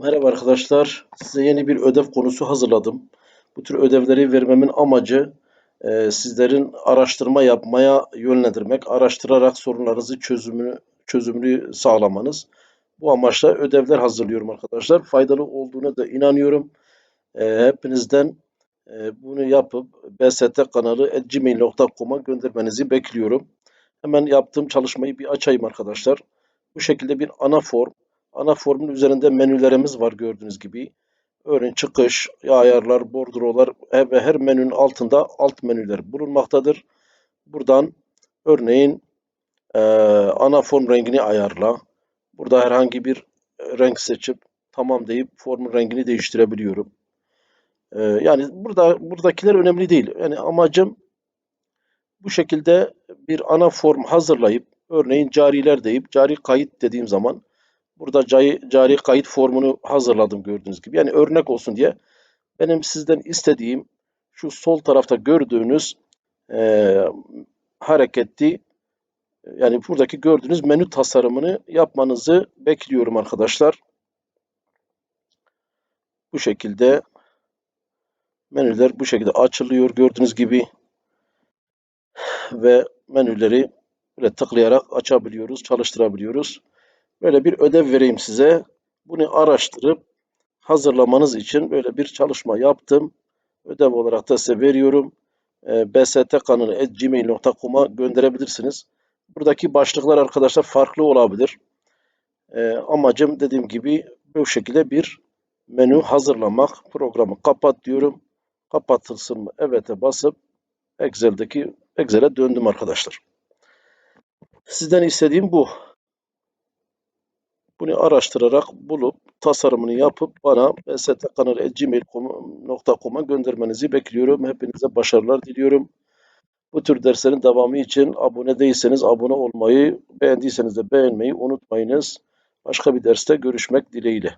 Merhaba arkadaşlar. Size yeni bir ödev konusu hazırladım. Bu tür ödevleri vermemin amacı e, sizlerin araştırma yapmaya yönlendirmek, araştırarak sorunlarınızı çözümünü çözümünü sağlamanız. Bu amaçla ödevler hazırlıyorum arkadaşlar. Faydalı olduğuna da inanıyorum. E, hepinizden e, bunu yapıp bstkanalı.gmail.com'a göndermenizi bekliyorum. Hemen yaptığım çalışmayı bir açayım arkadaşlar. Bu şekilde bir ana form. Ana formun üzerinde menülerimiz var gördüğünüz gibi. Örneğin çıkış, ayarlar, bordrolar ve her menünün altında alt menüler bulunmaktadır. Buradan örneğin e, ana form rengini ayarla. Burada herhangi bir renk seçip tamam deyip formun rengini değiştirebiliyorum. E, yani burada buradakiler önemli değil. Yani amacım bu şekilde bir ana form hazırlayıp örneğin cariler deyip cari kayıt dediğim zaman Burada cari, cari kayıt formunu hazırladım gördüğünüz gibi. Yani örnek olsun diye benim sizden istediğim şu sol tarafta gördüğünüz e, hareketli yani buradaki gördüğünüz menü tasarımını yapmanızı bekliyorum arkadaşlar. Bu şekilde menüler bu şekilde açılıyor gördüğünüz gibi ve menüleri böyle tıklayarak açabiliyoruz, çalıştırabiliyoruz. Böyle bir ödev vereyim size. Bunu araştırıp hazırlamanız için böyle bir çalışma yaptım. Ödev olarak da size veriyorum. E, bstkanalı.gmail.com'a gönderebilirsiniz. Buradaki başlıklar arkadaşlar farklı olabilir. E, amacım dediğim gibi bu şekilde bir menü hazırlamak. Programı kapat diyorum. Kapatılsın mı? Evet'e basıp Excel'deki Excel'e döndüm arkadaşlar. Sizden istediğim bu. Bunu araştırarak bulup tasarımını yapıp bana bstkanalı.gmail.com'a göndermenizi bekliyorum. Hepinize başarılar diliyorum. Bu tür derslerin devamı için abone değilseniz abone olmayı, beğendiyseniz de beğenmeyi unutmayınız. Başka bir derste görüşmek dileğiyle.